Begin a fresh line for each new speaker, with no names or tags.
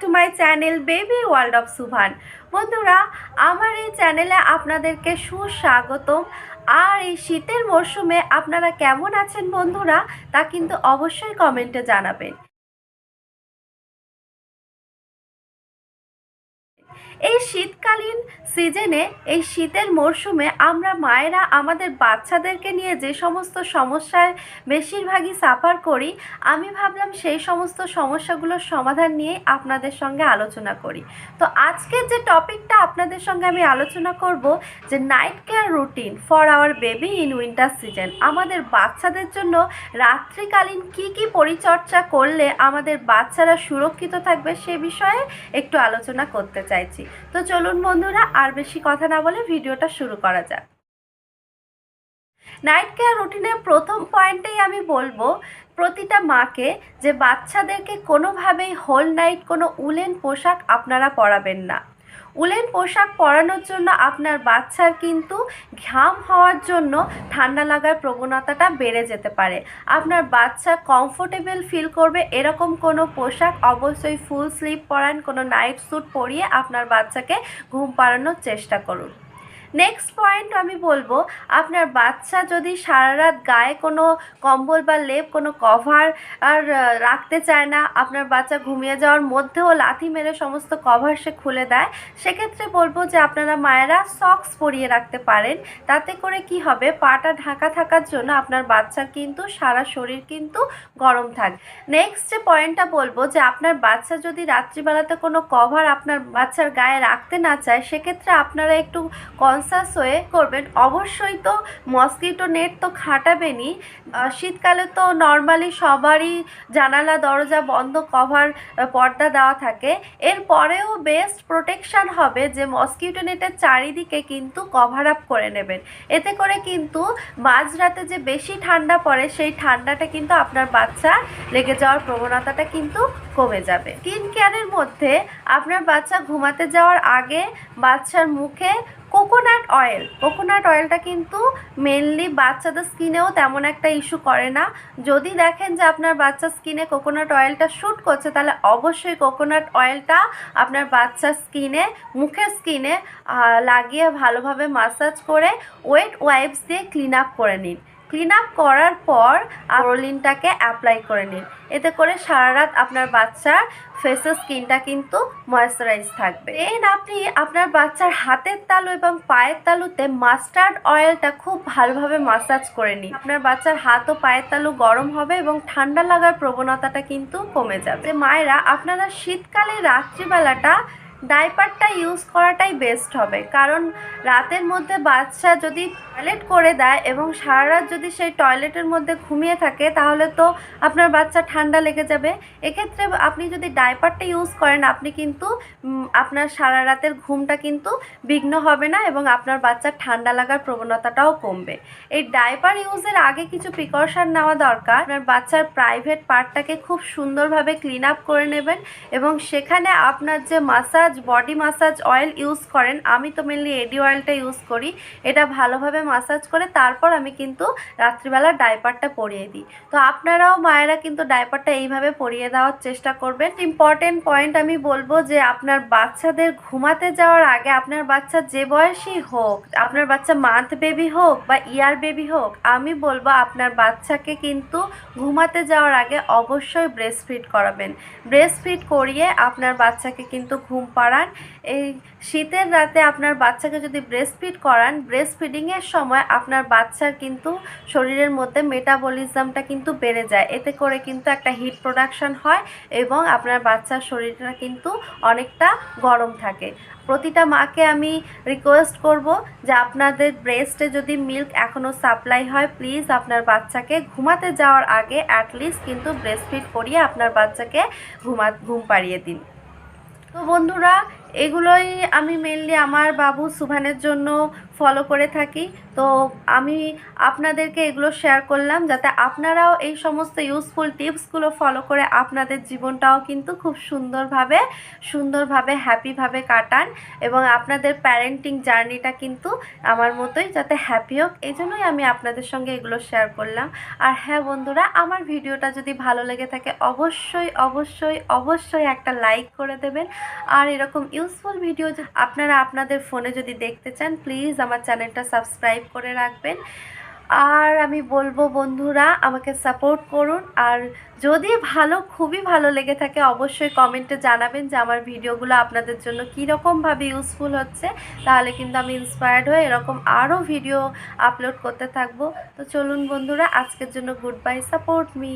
To my channel baby world of Subhan বন্ধুরা, আমার এই চ্যানেলে আপনাদেরকে সুস্বাগতম। আর এই শীতের মরশুমে আপনারা কেমন আছেন বন্ধুরা, তা কিন্তু অবশ্যই কমেন্টে জানাবেন। এই শীতকালীন সিজনে এই শীতের মরশুমে আমরা মায়েরা আমাদের বাচ্চাদেরকে নিয়ে যে সমস্ত সমস্যার বেশিরভাগই সাফার করি, আমি ভাবলাম সেই সমস্ত সমস্যাগুলোর সমাধান নিয়ে আপনাদের সঙ্গে আলোচনা করি। তো আজকের যে টপিকটা আপনাদের সঙ্গে আমি আলোচনা করব যে night care routine for our baby in winter season আমাদের বাচ্চাদের জন্য রাত্রিকালীন কি কি পরিচর্যা করলে আমাদের বাচ্চারা সুরক্ষিত থাকবে সে বিষয়ে একটু আলোচনা করতে চাইছি। তো চলুন বন্ধুরা বেশি কথা না বলে ভিডিওটা শুরু করা যাক। নাইট কেয়ার রুটিনের প্রথম পয়েন্টেই আমি বলব, প্রতিটা মাকে যে বাচ্চাদেরকে কোনোভাবেই হোল নাইট কোনো উলেন পোশাক আপনারা পরাবেন না। উলেন পোশাক পরানোর জন্য আপনার বাচ্চার কিন্তু ঘাম হওয়ার জন্য ঠান্ডা লাগার প্রবণতাটা বেড়ে যেতে পারে। আপনার বাচ্চা কমফোর্টেবল ফিল করবে, এরকম কোনো পোশাক অবশ্যই ফুল স্লিপ পরান, কোনো নাইট স্যুট পরিয়ে আপনার বাচ্চাকে ঘুম পাড়ানোর চেষ্টা করুন। নেক্সট পয়েন্ট আমি বলব, আপনার বাচ্চা যদি সারা রাত গায়ে কোনো কম্বল বা লেপ, কোনো কভার আর রাখতে চায় না, আপনার বাচ্চা ঘুমিয়ে যাওয়ার মধ্যেও লাথি মেরে সমস্ত কভার সে খুলে দেয়, সেক্ষেত্রে বলব যে আপনারা মায়েরা সক্স পরিয়ে রাখতে পারেন। তাতে করে কি হবে? পাটা ঢাকা থাকার জন্য আপনার বাচ্চার কিন্তু সারা শরীর কিন্তু গরম থাকবে নেক্সট যে পয়েন্টটা বলব যে আপনার বাচ্চা যদি রাত্রিবেলাতে কোনো কভার আপনার বাচ্চার গায়ে রাখতে না চায়, সেক্ষেত্রে আপনারা একটু কনসাস হয়ে করবেন। অবশ্যই তো মসকিটো নেট তো খাটাবেনই। শীতকালে তো নর্মালি সবারই জানালা, দরজা বন্ধ কভার পর্দা দেওয়া থাকে। এরপরেও বেস্ট প্রোটেকশন হবে যে মসকিটো নেটের চারিদিকে কিন্তু কভার আপ করে নেবেন। এতে করে কিন্তু মাঝরাতে যে বেশি ঠান্ডা পড়ে, সেই ঠান্ডাটা কিন্তু আপনার বাচ্চা লেগে যাওয়ার প্রবণতাটা কিন্তু কমে যাবে। স্কিন কেয়ারের মধ্যে আপনার বাচ্চা ঘুমাতে যাওয়ার আগে বাচ্চার মুখে কোকোনাট অয়েল কোকোনাট অয়েলটা কিন্তু মেনলি বাচ্চাদের স্কিনেও তেমন একটা ইস্যু করে না। যদি দেখেন যে আপনার বাচ্চার স্কিনে কোকোনাট অয়েলটা শ্যুট করছে, তাহলে অবশ্যই কোকোনাট অয়েলটা আপনার বাচ্চার স্কিনে, মুখের স্কিনে লাগিয়ে ভালোভাবে মাসাজ করে ওয়েট ওয়াইপস দিয়ে ক্লিন আপ করে নিন। ক্লিন আপ করার পর আরোলিনটাকে অ্যাপ্লাই করে নিন। এতে করে সারা রাত আপনার বাচ্চার ফেসের স্কিনটা কিন্তু ময়েশ্চারাইজ থাকবে। দেন আপনি আপনার বাচ্চার হাতের তালু এবং পায়ের তালুতে মাস্টার্ড অয়েলটা খুব ভালোভাবে মাসাজ করে নিন। আপনার বাচ্চার হাত ও পায়ের তালু গরম হবে এবং ঠান্ডা লাগার প্রবণতাটা কিন্তু কমে যাবে। মায়েরা, আপনারা শীতকালে রাত্রিবেলাটা ডাইপারটা ইউজ করাটাই বেস্ট হবে। কারণ রাতের মধ্যে বাচ্চা যদি টয়লেট করে দেয় এবং সারা রাত যদি সেই টয়লেটের মধ্যে ঘুমিয়ে থাকে, তাহলে তো আপনার বাচ্চা ঠান্ডা লেগে যাবে। এক্ষেত্রে আপনি যদি ডাইপারটা ইউজ করেন, আপনি কিন্তু আপনার সারা রাতের ঘুমটা কিন্তু বিঘ্ন হবে না এবং আপনার বাচ্চার ঠান্ডা লাগার প্রবণতাটাও কমবে। এই ডাইপার ইউজের আগে কিছু প্রিকশন নেওয়া দরকার। আপনার বাচ্চার প্রাইভেট পার্টটাকে খুব সুন্দরভাবে ক্লিন আপ করে নেবেন এবং সেখানে আপনার যে massage body massage oil use করেন। আমি তো মেনলি এডি অয়েলটা ইউজ করি। এটা ভালোভাবে মাসাজ করে তারপর আমি কিন্তু রাত্রিবেলা ডাইপারটা পরিয়ে দিই। তো আপনারাও মায়েরা কিন্তু ডাইপারটা এইভাবে পরিয়ে দেওয়ার চেষ্টা করবেন। ইম্পর্টেন্ট পয়েন্ট আমি বলব যে আপনার বাচ্চাদের ঘুমাতে যাওয়ার আগে আপনার বাচ্চা যে বয়সই হোক, আপনার বাচ্চা মান্থ বেবি হোক বা ইয়ার বেবি হোক, আমি বলব আপনার বাচ্চাকে কিন্তু ঘুমাতে যাওয়ার আগে অবশ্যই ব্রেস্ট ফিড করাবেন। ব্রেস্ট ফিড করিয়ে আপনার বাচ্চাকে কিন্তু ঘুম পাড়ান এই শীতের রাতে আপনার বাচ্চাকে যদি ব্রেস্ট ফিড করান ব্রেস্ট ফিডিংয়ের সময় আপনার বাচ্চার কিন্তু শরীরের মধ্যে মেটাবলিজমটা কিন্তু বেড়ে যায়। এতে করে কিন্তু একটা হিট প্রোডাকশন হয় এবং আপনার বাচ্চার শরীরটা কিন্তু অনেকটা গরম থাকে। প্রতিটা মাকে আমি রিকোয়েস্ট করব যে আপনাদের ব্রেস্টে যদি মিল্ক এখনও সাপ্লাই হয় প্লিজ আপনার বাচ্চাকে ঘুমাতে যাওয়ার আগে অ্যাটলিস্ট কিন্তু ব্রেস্ট ফিড করিয়ে আপনার বাচ্চাকে ঘুমা, ঘুম পাড়িয়ে দিন। তো বন্ধুরা এগুলোই আমি মেনলি আমার বাবু সুভানের জন্য ফলো করে থাকি। তো আমি আপনাদেরকে এগুলো শেয়ার করলাম যাতে আপনারাও এই সমস্ত ইউজফুল টিপসগুলো ফলো করে আপনাদের জীবনটাও কিন্তু খুব সুন্দরভাবে সুন্দরভাবে হ্যাপিভাবে কাটান এবং আপনাদের প্যারেন্টিং জার্নিটা কিন্তু আমার মতোই যাতে হ্যাপি হোক, এই জন্যই আমি আপনাদের সঙ্গে এগুলো শেয়ার করলাম। আর হ্যাঁ বন্ধুরা, আমার ভিডিওটা যদি ভালো লেগে থাকে, অবশ্যই অবশ্যই অবশ্যই একটা লাইক করে দেবেন। আর এরকম ইউজফুল ভিডিও আপনারা আপনাদের ফোনে যদি দেখতে চান প্লিজ আমার চ্যানেলটা সাবস্ক্রাইব করে রাখবেন। আর আমি বলব বন্ধুরা, আমাকে সাপোর্ট করুন। আর যদি ভালো, খুবই ভালো লেগে থাকে, অবশ্যই কমেন্টে জানাবেন যে আমার ভিডিওগুলো আপনাদের জন্য কীরকমভাবে ইউজফুল হচ্ছে। তাহলে কিন্তু আমি ইন্সপায়ার্ড হয়ে এরকম আরও ভিডিও আপলোড করতে থাকব। তো চলুন বন্ধুরা, আজকের জন্য গুড বাই সাপোর্ট মি